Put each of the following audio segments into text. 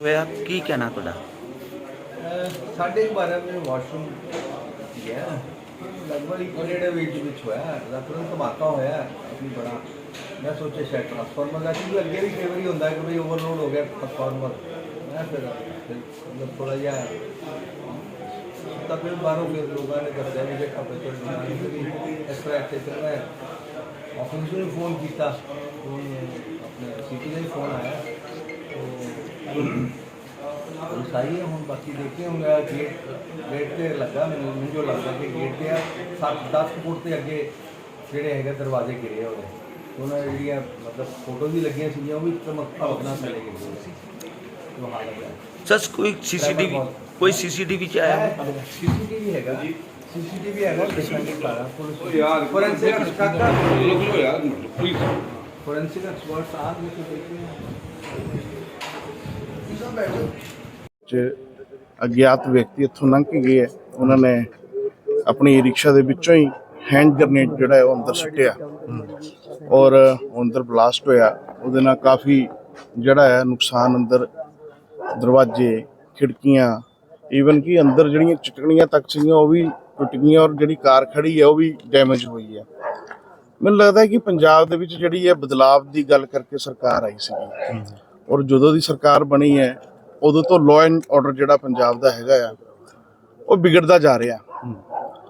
ਹੋਇਆ ਕੀ ਕਹਿਣਾ ਤੁਹਾਡਾ? ਅਹ ਸਾਢੇ ਬਾਰਾਂ ਵਜੇ ਵਾਸ਼ਰੂਮ ਗਿਆ ਲਗਭਗ ਇੱਕ ਡੇਢ ਵਿੱਚ ਵਿੱਚ ਹੋਇਆ ਦਾ ਧਮਾਕਾ ਹੋਇਆ ਕਾਫੀ ਬੜਾ, ਮੈਂ ਸੋਚਿਆ ਸ਼ਾਇਦ ਟ੍ਰਾਂਸਫਾਰਮਰ ਦਾ, ਕਿਉਂਕਿ ਅੱਗੇ ਵੀ ਕਈ ਵਾਰੀ ਹੁੰਦਾ ਕਿ ਵੀ ਓਵਰਲੋਡ ਹੋ ਗਿਆ ਟਰਾਂਸਫਾਰਮਰ ਮੈਂ ਫਿਰ ਫਿਰ ਮਤਲਬ ਥੋੜਾ ਜਿਹਾ ਤਾਂ ਫਿਰ ਬਾਹਰੋਂ ਫਿਰ ਲੋਕਾਂ ਨੇ ਦੱਸਿਆ ਵੀ ਕਿ ਖੱਪੇ ਤੋਂ ਇਸ ਤਰ੍ਹਾਂ ਇੱਥੇ ਫਿਰ ਮੈਂ ਆਫਿਸ ਨੂੰ ਫੋਨ ਕੀਤਾ। ਫੋਨ ਆਪਣੇ ਸਿਟੀ ਦਾ ਫੋਨ ਆਇਆ। तो ਸਹੀ ਹੈ ਹੁਣ ਬਾਕੀ ਦੇਖੇ ਹੁਣ ਗੇਟ ਗੇਟ ਤੇ ਲੱਗਾ ਮੈਨੂੰ ਮੈਨੂੰ ਜੋ ਲੱਗਦਾ ਕਿ ਗੇਟ ਤੇ ਆ 7 10 ਫੁੱਟ ਤੇ ਅੱਗੇ ਜਿਹੜੇ ਹੈਗੇ ਦਰਵਾਜ਼ੇ ਗਿਰੇ ਹੋਏ ਉਹਨਾਂ ਜਿਹੜੀਆਂ ਮਤਲਬ ਫੋਟੋ ਵੀ ਲੱਗੀਆਂ ਸੀਗੀਆਂ ਉਹ ਵੀ ਚਮਕ ਭਵਨਾ ਥੱਲੇ ਗਿਰੇ ਹੋਏ ਸੀ। ਜੋ ਹਾਲਤ ਹੈ। ਸਰ ਕੋਈ ਸੀਸੀਟੀਵੀ ਕੋਈ ਸੀਸੀਟੀਵੀ ਚ ਆਇਆ ਸੀਸੀਟੀਵੀ ਹੈਗਾ। ਸੀਸੀਟੀਵੀ ਹੈਗਾ ਦੇਖਾਂਗੇ ਸਾਰਾ। Police forensic expert forensic expert ਆ ਕੇ ਦੇਖਦੇ ਹਾਂ ਚ ਅਗਿਆਤ ਵਿਅਕਤੀ ਇੱਥੋਂ ਲੰਘ ਕੇ ਗਏ ਹੈ। ਉਹਨਾਂ ਨੇ ਆਪਣੀ ਰਿਕਸ਼ਾ ਦੇ ਵਿੱਚੋਂ ਹੀ ਹੈਂਡ ਗ੍ਰਨੇਡ ਜਿਹੜਾ ਹੈ ਉਹ ਅੰਦਰ ਸੁੱਟਿਆ। ਔਰ ਉਹ ਅੰਦਰ ਬਲਾਸਟ ਹੋਇਆ। ਉਹਦੇ ਨਾਲ ਕਾਫੀ ਜਿਹੜਾ ਹੈ ਨੁਕਸਾਨ ਅੰਦਰ ਦਰਵਾਜ਼ੇ, ਖਿੜਕੀਆਂ ਈਵਨ ਕਿ ਅੰਦਰ ਜਿਹੜੀਆਂ ਚਟਕਣੀਆਂ ਤੱਕ ਸੀਗੀਆਂ, ਉਹ ਵੀ ਟੁੱਟ ਗਈਆਂ ਔਰ ਜਿਹੜੀ ਕਾਰ ਖੜੀ ਹੈ, ਉਹ ਵੀ ਡੈਮੇਜ ਹੋਈ ਹੈ। ਮੈਨੂੰ ਲੱਗਦਾ ਹੈ ਕਿ ਪੰਜਾਬ ਦੇ ਵਿੱਚ ਜਿਹੜੀ ਹੈ ਬਦਲਾਵ ਦੀ ਗੱਲ ਕਰਕੇ ਸਰਕਾਰ ਆਈ ਸੀਗੀ। ਔਰ ਜਦੋਂ ਦੀ ਸਰਕਾਰ ਬਣੀ ਹੈ ਉਦੋਂ ਤੋਂ ਲਾਅ ਐਂਡ ਆਰਡਰ ਜਿਹੜਾ ਪੰਜਾਬ ਦਾ ਹੈਗਾ ਆ ਉਹ ਵਿਗੜਦਾ ਜਾ ਰਿਹਾ।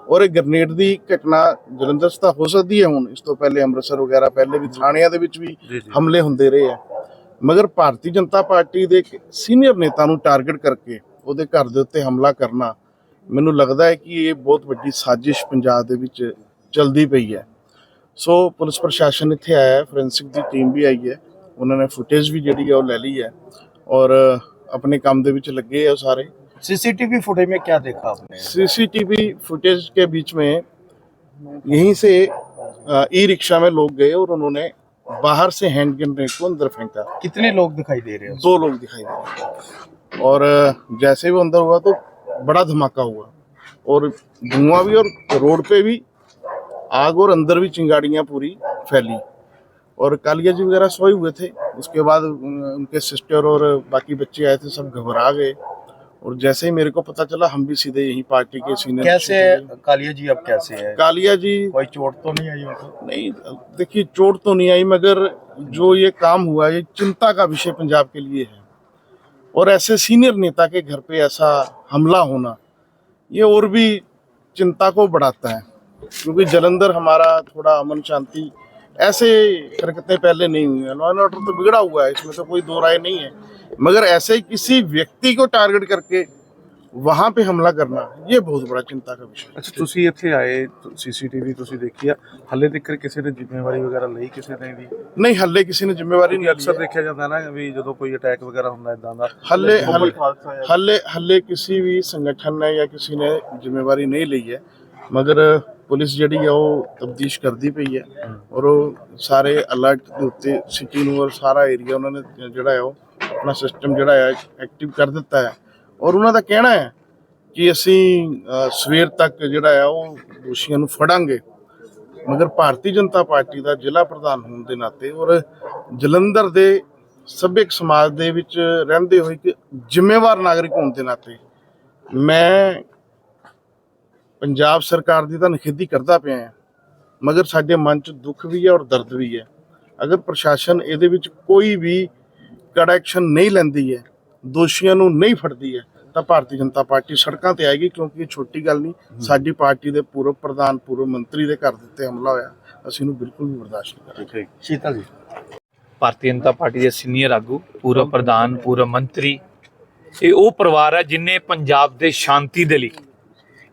ਔਰ ਇਹ ਗ੍ਰਨੇਡ ਦੀ ਘਟਨਾ ਜਲੰਧਰ 'ਚ ਤਾਂ ਹੋ ਸਕਦੀ ਹੈ ਹੁਣ ਇਸ ਤੋਂ ਪਹਿਲੇ ਅੰਮ੍ਰਿਤਸਰ ਵਗੈਰਾ ਪਹਿਲੇ ਵੀ ਥਾਣਿਆਂ ਦੇ ਵਿੱਚ ਵੀ ਹਮਲੇ ਹੁੰਦੇ ਰਹੇ ਆ। ਮਗਰ ਭਾਰਤੀ ਜਨਤਾ ਪਾਰਟੀ ਦੇ ਸੀਨੀਅਰ ਨੇਤਾ ਨੂੰ ਟਾਰਗੇਟ ਕਰਕੇ ਉਹਦੇ ਘਰ ਦੇ ਉੱਤੇ ਹਮਲਾ ਕਰਨਾ ਮੈਨੂੰ ਲੱਗਦਾ ਹੈ ਕਿ ਇਹ ਬਹੁਤ ਵੱਡੀ ਸਾਜ਼ਿਸ਼ ਪੰਜਾਬ ਦੇ ਵਿੱਚ ਚਲਦੀ ਪਈ ਹੈ। ਸੋ ਪੁਲਿਸ ਪ੍ਰਸ਼ਾਸਨ ਇੱਥੇ ਆਇਆ ਹੈ ਫੋਰੈਂਸਿਕ ਦੀ ਟੀਮ ਵੀ ਆਈ ਹੈ। ਉਹਨਾਂ ਨੇ ਫੁਟੇਜ ਵੀ ਜਿਹੜੀ ਹੈ ਉਹ ਲੈ ਲਈ ਹੈ ਔਰ अपने काम ਦੇ ਵਿੱਚ ਲੱਗੇ ਹੈ ਉਹ ਸਾਰੇ सीसीटीवी फुटेज में क्या देखा आपने सीसीटीवी फुटेज के बीच में यहीं से ई रिक्शा में लोग गए और उन्होंने बाहर से हैंड ग्रेनेड को अंदर फेंका कितने लोग दिखाई दे रहे हैं दो लोग दिखाई दे रहे हैं और जैसे वो अंदर हुआ तो बड़ा धमाका हुआ और धुआं भी और रोड पे भी आग और अंदर भी चिंगाड़ियाँ पूरी फैली और कालिया जी वगैरह सोए हुए थे। उसके बाद उनके सिस्टर और बाकी बच्चे आए थे सब घबरा गए। और जैसे ही मेरे को पता चला हम भी सीधे यही पार्टी के सीनियर कैसे कालिया जी अब कैसे है? कालिया जी कोई चोट तो नहीं आई उनको? नहीं देखिए चोट तो नहीं आई मगर जो ये काम हुआ ये चिंता का विषय पंजाब के लिए है। और ऐसे सीनियर नेता के घर पे ऐसा हमला होना ये और भी चिंता को बढ़ाता है। क्योंकि जलंधर हमारा थोड़ा अमन शांति ऐसे हरकतें पहले नहीं हुई हैं लॉ एंड ऑर्डर तो बिगड़ा हुआ है इसमें तो कोई दो राय नहीं है मगर ऐसे किसी व्यक्ति को टारगेट करके वहां पे हमला करना ये बहुत बड़ा चिंता का विषय है ਅੱਛਾ ਤੁਸੀਂ ਇੱਥੇ ਆਏ ਸੀਸੀਟੀਵੀ ਤੁਸੀਂ ਦੇਖੀ ਆ ਹੱਲੇ ਤੱਕ ਕਿਸੇ ਨੇ ਜ਼ਿੰਮੇਵਾਰੀ ਵਗੈਰਾ ਲਈ ਕਿਸੇ ਨੇ ਵੀ नहीं हल्ले किसी ने जिम्मेवारी नहीं ਅਕਸਰ ली है। ਦੇਖਿਆ ਜਾਂਦਾ ਨਾ ਵੀ ਜਦੋਂ ਕੋਈ ਅਟੈਕ ਵਗੈਰਾ ਹੁੰਦਾ ਇਦਾਂ ਦਾ हल्ले बहुत हल्ले हादसा है। हल्ले हल्ले किसी भी संगठन ने या किसी ने जिम्मेवारी नहीं ਲਈ ਹੈ ਮਗਰ ਪੁਲਿਸ ਜਿਹੜੀ ਆ ਉਹ ਤਬਦੀਸ਼ ਕਰਦੀ ਪਈ ਹੈ ਔਰ ਉਹ ਸਾਰੇ ਅਲਰਟ ਦੇ ਉੱਤੇ ਸਿਟੀ ਨੂੰ ਔਰ ਸਾਰਾ ਏਰੀਆ ਉਹਨਾਂ ਨੇ ਜਿਹੜਾ ਹੈ ਉਹ ਆਪਣਾ ਸਿਸਟਮ ਜਿਹੜਾ ਹੈ ਐਕਟਿਵ ਕਰ ਦਿੱਤਾ ਹੈ ਔਰ ਉਹਨਾਂ ਦਾ ਕਹਿਣਾ ਹੈ ਕਿ ਅਸੀਂ ਸਵੇਰ ਤੱਕ ਜਿਹੜਾ ਹੈ ਉਹ ਦੋਸ਼ੀਆਂ ਨੂੰ ਫੜਾਂਗੇ। ਮਗਰ ਭਾਰਤੀ ਜਨਤਾ ਪਾਰਟੀ ਦਾ ਜ਼ਿਲ੍ਹਾ ਪ੍ਰਧਾਨ ਹੋਣ ਦੇ ਨਾਤੇ ਔਰ ਜਲੰਧਰ ਦੇ ਸੱਭਿਅਕ ਸਮਾਜ ਦੇ ਵਿੱਚ ਰਹਿੰਦੇ ਹੋਏ ਇੱਕ ਜ਼ਿੰਮੇਵਾਰ ਨਾਗਰਿਕ ਹੋਣ ਦੇ ਨਾਤੇ ਮੈਂ ਪੰਜਾਬ ਸਰਕਾਰ ਦੀ ਤਾਂ ਨਿਖੇਧੀ ਕਰਦਾ ਪਿਆ ਹੈ ਮਗਰ ਸਾਡੇ ਮਨ 'ਚ ਦੁੱਖ ਵੀ ਹੈ ਔਰ ਦਰਦ ਵੀ ਹੈ। ਅਗਰ ਪ੍ਰਸ਼ਾਸਨ ਇਹਦੇ ਵਿੱਚ ਕੋਈ ਵੀ ਕੜਾ ਐਕਸ਼ਨ ਨਹੀਂ ਲੈਂਦੀ ਹੈ ਦੋਸ਼ੀਆਂ ਨੂੰ ਨਹੀਂ ਫੜਦੀ ਹੈ ਤਾਂ ਭਾਰਤੀ ਜਨਤਾ ਪਾਰਟੀ ਸੜਕਾਂ ਤੇ ਆਏਗੀ ਕਿਉਂਕਿ ਇਹ ਛੋਟੀ ਗੱਲ ਨਹੀਂ ਸਾਡੀ ਪਾਰਟੀ ਦੇ ਪੂਰਵ ਪ੍ਰਧਾਨ ਪੂਰਵ ਮੰਤਰੀ ਦੇ ਘਰ ਦਿੱਤੇ ਹਮਲਾ ਹੋਇਆ ਅਸੀਂ ਇਹਨੂੰ ਬਿਲਕੁਲ ਵੀ ਬਰਦਾਸ਼ਤ ਨਹੀਂ ਕਰਾਂਗੇ। ਸ਼ੀਤਲ ਜੀ। ਭਾਰਤੀ ਜਨਤਾ ਪਾਰਟੀ ਦੇ ਸੀਨੀਅਰ ਆਗੂ ਪੂਰਵ ਪ੍ਰਧਾਨ ਪੂਰਵ ਮੰਤਰੀ ਇਹ ਉਹ ਪਰਿਵਾਰ ਹੈ ਜਿਨੇ ਪੰਜਾਬ ਦੇ ਸ਼ਾਂਤੀ ਦੇ ਲਈ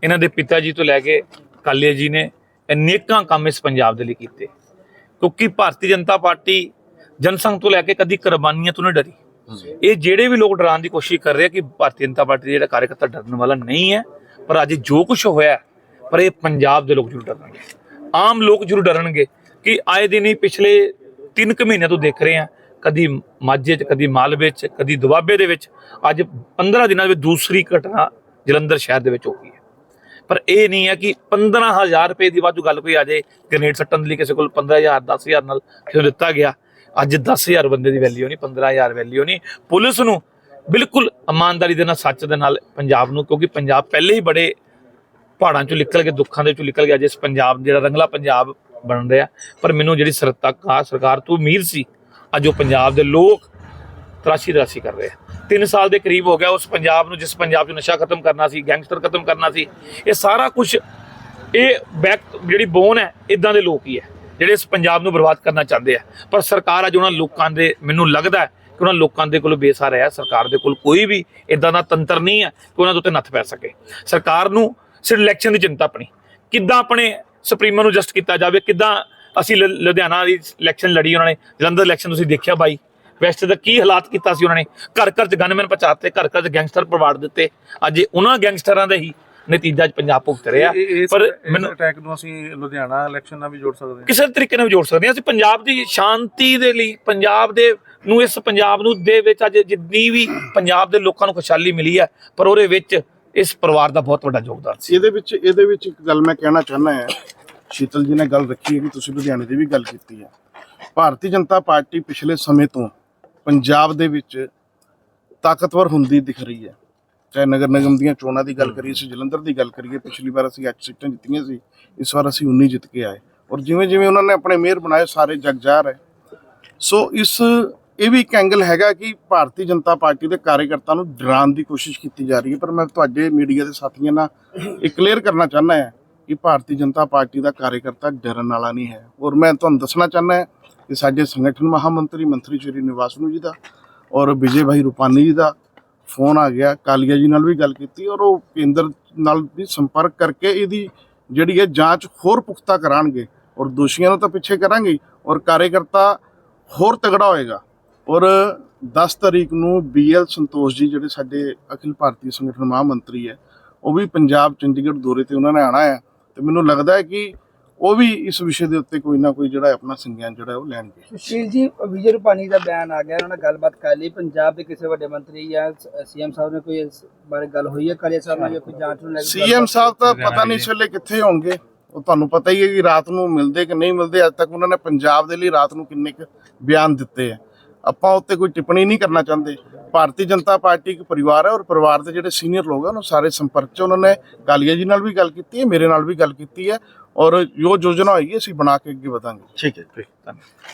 ਇਹਨਾਂ ਦੇ ਪਿਤਾ ਜੀ ਤੋਂ ਲੈ ਕੇ ਕਾਲੀਆ ਜੀ ਨੇ ਅਨੇਕਾਂ ਕੰਮ ਇਸ ਪੰਜਾਬ ਦੇ ਲਈ ਕੀਤੇ। ਕਿਉਂਕਿ ਭਾਰਤੀ ਜਨਤਾ ਪਾਰਟੀ ਜਨਸੰਘ ਤੋਂ ਲੈ ਕੇ ਕਦੀ ਕੁਰਬਾਨੀਆਂ ਤੋਂ ਨਹੀਂ ਡਰੀ। ਇਹ ਜਿਹੜੇ ਵੀ ਲੋਕ ਡਰਾਉਣ ਦੀ ਕੋਸ਼ਿਸ਼ ਕਰ ਰਹੇ ਆ ਕਿ ਭਾਰਤੀ ਜਨਤਾ ਪਾਰਟੀ ਦਾ ਜਿਹੜਾ ਕਾਰਜਕਰਤਾ ਡਰਨ ਵਾਲਾ ਨਹੀਂ ਹੈ, ਪਰ ਅੱਜ ਜੋ ਕੁਝ ਹੋਇਆ ਪਰ ਇਹ ਪੰਜਾਬ ਦੇ ਲੋਕ ਜ਼ਰੂਰ ਡਰਨਗੇ। ਆਮ ਲੋਕ ਜ਼ਰੂਰ ਡਰਨਗੇ ਕਿ ਆਏ ਦਿਨ ਹੀ ਪਿਛਲੇ 3 ਕੁ ਮਹੀਨਿਆਂ ਤੋਂ ਦੇਖ ਰਹੇ ਆ ਕਦੀ ਮਾਝੇ 'ਚ, ਕਦੀ ਮਾਲਵੇ 'ਚ, ਕਦੀ ਦੁਆਬੇ ਦੇ ਵਿੱਚ, ਅੱਜ 15 ਦਿਨਾਂ ਵਿੱਚ ਦੂਸਰੀ ਘਟਨਾ ਜਲੰਧਰ ਸ਼ਹਿਰ ਦੇ ਵਿੱਚ ਹੋ ਗਈ ਪਰ ਇਹ ਨਹੀਂ ਹੈ ਕਿ 15000 ਰੁਪਏ ਦੀ ਵਾਧੂ ਗੱਲ ਕੋਈ ਆ ਜਾਏ ਗ੍ਰੇਨੇਡ ਸੱਟਣ ਦੇ ਲਈ ਕਿਸੇ ਕੋਲ 15000 10000 ਨਾਲ ਕਿਉਂ ਦਿੱਤਾ ਗਿਆ। ਅੱਜ 10000 ਬੰਦੇ ਦੀ ਵੈਲਿਊ ਨਹੀਂ 15000 ਵੈਲਿਊ ਨਹੀਂ। ਪੁਲਿਸ ਨੂੰ ਬਿਲਕੁਲ ਇਮਾਨਦਾਰੀ ਦੇ ਨਾਲ, ਸੱਚ ਦੇ ਨਾਲ ਪੰਜਾਬ ਨੂੰ, ਕਿਉਂਕਿ ਪੰਜਾਬ ਪਹਿਲੇ ਹੀ ਬੜੇ ਪਹਾੜਾਂ ਚੋਂ ਨਿਕਲ ਕੇ, ਦੁੱਖਾਂ ਦੇ ਚੋਂ ਨਿਕਲ ਗਿਆ, ਜਿਸ ਪੰਜਾਬ, ਜਿਹੜਾ ਰੰਗਲਾ ਪੰਜਾਬ ਬਣ ਰਿਹਾ ਪਰ ਮੈਨੂੰ ਜਿਹੜੀ ਸਰਕਾਰ ਸਰਕਾਰ ਤੋਂ ਉਮੀਦ ਸੀ, ਅੱਜ ਉਹ ਪੰਜਾਬ ਦੇ ਲੋਕ ਤਰਾਸ਼ੀ ਤਰਾਸ਼ੀ ਕਰ ਰਹੇ ਆ। 3 ਸਾਲ ਦੇ ਕਰੀਬ ਹੋ ਗਿਆ ਉਸ ਪੰਜਾਬ ਨੂੰ, ਜਿਸ ਪੰਜਾਬ 'ਚ ਨਸ਼ਾ ਖਤਮ ਕਰਨਾ ਸੀ, ਗੈਂਗਸਟਰ ਖਤਮ ਕਰਨਾ ਸੀ, ਇਹ ਸਾਰਾ ਕੁਝ ਇਹ ਬੈਕ, ਜਿਹੜੀ ਬੋਨ ਹੈ ਇਦਾਂ ਦੇ ਲੋਕ ਹੀ ਹੈ, ਜਿਹੜੇ ਇਸ ਪੰਜਾਬ ਨੂੰ ਬਰਬਾਦ ਕਰਨਾ ਚਾਹੁੰਦੇ ਆ। ਪਰ ਸਰਕਾਰ ਅੱਜ ਉਹਨਾਂ ਲੋਕਾਂ ਦੇ, ਮੈਨੂੰ ਲੱਗਦਾ ਹੈ ਕਿ ਉਹਨਾਂ ਲੋਕਾਂ ਦੇ ਕੋਲ ਬੇਸਹਾਰਾ ਹੈ, ਸਰਕਾਰ ਦੇ ਕੋਲ ਕੋਈ ਵੀ ਇਦਾਂ ਦਾ ਤੰਤਰ ਨਹੀਂ ਹੈ ਕਿ ਉਹਨਾਂ ਦੇ ਉੱਤੇ ਨੱਥ ਪੈ ਸਕੇ। ਸਰਕਾਰ ਨੂੰ ਸਿਰ ਇਲੈਕਸ਼ਨ ਦੀ ਚਿੰਤਾ ਆਪਣੀ ਕਿੱਦਾਂ ਆਪਣੇ ਸੁਪਰੀਮੋ ਨੂੰ ਜਸਟ ਕੀਤਾ ਜਾਵੇ, ਕਿੱਦਾਂ ਅਸੀਂ ਲੁ- ਲੁਧਿਆਣਾ ਦੀ ਇਲੈਕਸ਼ਨ ਲੜੀ ਉਹਨਾਂ ਨੇ, ਜਲੰਧਰ ਇਲੈਕਸ਼ਨ ਤੁਸੀਂ ਦੇਖਿਆ ਬਾਈ। ਵੈਸਟ ਦਾ ਕੀ ਹਾਲਾਤ ਕੀਤਾ ਸੀ ਉਹਨਾਂ ਨੇ? ਘਰ ਘਰ ਚ ਗਨਮੈਨ ਪਹੁੰਚਾਤੇ ਘਰ ਘਰ ਚ ਗੈਂਗਸਟਰ ਪਰਵਾੜ ਦਿੱਤੇ। ਅੱਜ ਇਹ ਉਹਨਾਂ ਗੈਂਗਸਟਰਾਂ ਦਾ ਹੀ ਨਤੀਜਾ ਪੰਜਾਬ ਭੁਗਤ ਰਿਹਾ। ਪਰ ਪਰ ਮੈਨੂੰ ਅਟੈਕ ਨੂੰ ਅਸੀਂ ਲੁਧਿਆਣਾ ਇਲੈਕਸ਼ਨ ਨਾਲ ਵੀ ਜੋੜ ਸਕਦੇ ਹਾਂ। ਕਿਸੇ ਤਰੀਕੇ ਨਾਲ ਵੀ ਜੋੜ ਸਕਦੇ ਹਾਂ। ਅਸੀਂ ਪੰਜਾਬ ਦੀ ਸ਼ਾਂਤੀ ਦੇ ਲਈ ਪੰਜਾਬ ਦੇ ਨੂੰ ਇਸ ਪੰਜਾਬ ਨੂੰ ਦੇ ਵਿੱਚ ਅੱਜ ਜਿੰਨੀ ਵੀ ਪੰਜਾਬ ਦੇ ਲੋਕਾਂ ਨੂੰ ਖੁਸ਼ਹਾਲੀ ਮਿਲੀ ਹੈ ਪਰ ਉਹਦੇ ਵਿੱਚ ਇਸ ਪਰਿਵਾਰ ਦਾ ਬਹੁਤ ਵੱਡਾ ਯੋਗਦਾਨ ਸੀ। ਇਹਦੇ ਵਿੱਚ ਇਹਦੇ ਵਿੱਚ ਇੱਕ ਗੱਲ ਮੈਂ ਕਹਿਣਾ ਚਾਹੁੰਦਾ ਹਾਂ। ਸ਼ੀਤਲ ਜੀ ਨੇ ਗੱਲ ਰੱਖੀ ਹੈ ਕਿ ਤੁਸੀਂ ਲੁਧਿਆਣੇ ਦੀ ਵੀ ਗੱਲ ਕੀਤੀ ਹੈ। ਭਾਰਤੀ ਜਨਤਾ ਪਾਰਟੀ ਪਿਛਲੇ ਸਮੇਂ ਤੋਂ ਪੰਜਾਬ ਦੇ ਵਿੱਚ ਤਾਕਤਵਰ ਹੁੰਦੀ ਦਿਖ ਰਹੀ ਹੈ। ਚਾਹੇ ਨਗਰ ਨਿਗਮ ਦੀਆਂ ਚੋਣਾਂ ਦੀ ਗੱਲ ਕਰੀਏ ਅਸੀਂ ਜਲੰਧਰ ਦੀ ਗੱਲ ਕਰੀਏ, ਪਿਛਲੀ ਵਾਰ ਅਸੀਂ 8 ਸੀਟਾਂ ਜਿੱਤੀਆਂ ਸੀ, ਇਸ ਵਾਰ ਅਸੀਂ 19 ਜਿੱਤ ਕੇ ਆਏ। ਔਰ ਜਿਵੇਂ ਜਿਵੇਂ ਉਹਨਾਂ ਨੇ ਆਪਣੇ ਮੇਅਰ ਬਣਾਏ, ਸਾਰੇ ਜਗ ਜਾਰ ਹੈ ਸੋ ਇਸ, ਇਹ ਵੀ ਇੱਕ ਐਂਗਲ ਹੈਗਾ ਕਿ ਭਾਰਤੀ ਜਨਤਾ ਪਾਰਟੀ ਦੇ ਕਾਰਜਕਰਤਾ ਨੂੰ ਡਰਾਉਣ ਦੀ ਕੋਸ਼ਿਸ਼ ਕੀਤੀ ਜਾ ਰਹੀ ਹੈ। ਪਰ ਮੈਂ ਤੁਹਾਡੇ ਮੀਡੀਆ ਦੇ ਸਾਥੀਆਂ ਨਾਲ ਇਹ ਕਲੀਅਰ ਕਰਨਾ ਚਾਹੁੰਦਾ ਹਾਂ ਕਿ ਭਾਰਤੀ ਜਨਤਾ ਪਾਰਟੀ ਦਾ ਕਾਰਜਕਰਤਾ ਡਰਨ ਵਾਲਾ ਨਹੀਂ ਹੈ। ਔਰ ਮੈਂ ਤੁਹਾਨੂੰ ਦੱਸਣਾ ਚਾਹੁੰਦਾ ਹਾਂ ਕਿ ਸਾਡੇ ਸੰਗਠਨ ਮਹਾਮੰਤਰੀ ਮੰਤਰੀ ਸ਼੍ਰੀ ਨਿਵਾਸ ਨੂੰ ਜੀ ਦਾ ਔਰ ਵਿਜੇ ਭਾਈ ਰੂਪਾਨੀ ਜੀ ਦਾ ਫੋਨ ਆ ਗਿਆ, ਕਾਲੀਆ ਜੀ ਨਾਲ ਵੀ ਗੱਲ ਕੀਤੀ ਔਰ ਉਹ ਕੇਂਦਰ ਨਾਲ ਵੀ ਸੰਪਰਕ ਕਰਕੇ ਇਹਦੀ ਜਿਹੜੀ ਹੈ ਜਾਂਚ ਹੋਰ ਪੁਖਤਾ ਕਰਾਂਗੇ ਔਰ ਦੋਸ਼ੀਆਂ ਨੂੰ ਤਾਂ ਪਿੱਛੇ ਕਰਾਂਗੇ ਔਰ ਕਾਰਜਕਰਤਾ ਹੋਰ ਤਗੜਾ ਹੋਏਗਾ। ਔਰ 10 ਤਰੀਕ ਨੂੰ ਬੀਐਲ ਸੰਤੋਸ਼ ਜੀ ਜਿਹੜੇ ਸਾਡੇ ਅਖਿਲ ਭਾਰਤੀ ਸੰਗਠਨ ਮਹਾਮੰਤਰੀ ਹੈ, ਉਹ ਵੀ ਪੰਜਾਬ ਚੰਡੀਗੜ੍ਹ ਦੌਰੇ ਤੇ ਉਹਨਾਂ ਨੇ ਆਣਾ ਹੈ ਤੇ ਮੈਨੂੰ ਲੱਗਦਾ ਹੈ ਕਿ ਉਹ ਵੀ ਇਸ ਵਿਸ਼ੇ ਦੇ ਉੱਤੇ ਕੋਈ ਨਾ ਕੋਈ ਜਿਹੜਾ ਆਪਣਾ ਸੰਗਿਆਨ ਜਿਹੜਾ ਉਹ ਲੈਣਗੇ। ਸੁਸ਼ੀਲ ਜੀ ਵਿਜੇ ਰੂਪਾਨੀ ਦਾ ਬਿਆਨ ਆ ਗਿਆ ਉਹਨਾਂ ਨਾਲ ਗੱਲਬਾਤ ਕਰ ਲਈ। ਪੰਜਾਬ ਦੇ ਕਿਸੇ ਵੱਡੇ ਮੰਤਰੀ ਜਾਂ ਸੀਐਮ ਸਾਹਿਬ ਨੇ ਕੋਈ ਇਸ ਬਾਰੇ ਗੱਲ ਹੋਈ ਹੈ? ਕਾਲੀਆ ਸਾਹਿਬ ਨਾਲ ਜਾਂ ਕੋਈ ਜਾਂਚ ਨੂੰ ਲੈ ਕੇ ਸੀਐਮ ਸਾਹਿਬ ਤਾਂ ਪਤਾ ਨਹੀਂ ਇਸ ਵੇਲੇ ਕਿੱਥੇ ਹੋਣਗੇ। ਉਹ ਤੁਹਾਨੂੰ ਪਤਾ ਹੀ ਹੈ ਕਿ ਰਾਤ ਨੂੰ ਮਿਲਦੇ ਕਿ ਨਹੀਂ ਮਿਲਦੇ ਅੱਜ ਤੱਕ ਉਹਨਾਂ ਨੇ ਪੰਜਾਬ ਦੇ ਲਈ ਰਾਤ ਨੂੰ ਕਿੰਨੇ ਕੁ ਬਿਆਨ ਦਿੱਤੇ ਆ। ਆਪਾਂ ਉੱਤੇ ਕੋਈ ਟਿੱਪਣੀ ਨਹੀਂ ਕਰਨਾ ਚਾਹੁੰਦੇ। ਭਾਰਤੀ ਜਨਤਾ ਪਾਰਟੀ ਇੱਕ ਪਰਿਵਾਰ ਹੈ ਔਰ ਪਰਿਵਾਰ ਦੇ ਜਿਹੜੇ ਸੀਨੀਅਰ ਲੋਕ ਆ ਉਹਨਾਂ ਸਾਰੇ ਸੰਪਰਕ 'ਚ ਉਹਨਾਂ ਨੇ ਕਾਲੀਆ ਜੀ ਨਾਲ ਵੀ ਗੱਲ ਕੀਤੀ ਹੈ ਮੇਰੇ ਨਾਲ ਵੀ ਗੱਲ ਕੀਤੀ ਹੈ। ਔਰ ਜੋ ਯੋਜਨਾ ਹੋਏਗੀ ਅਸੀਂ ਬਣਾ ਕੇ ਅੱਗੇ ਵਧਾਂਗੇ। ਠੀਕ ਹੈ ਧੰਨਵਾਦ।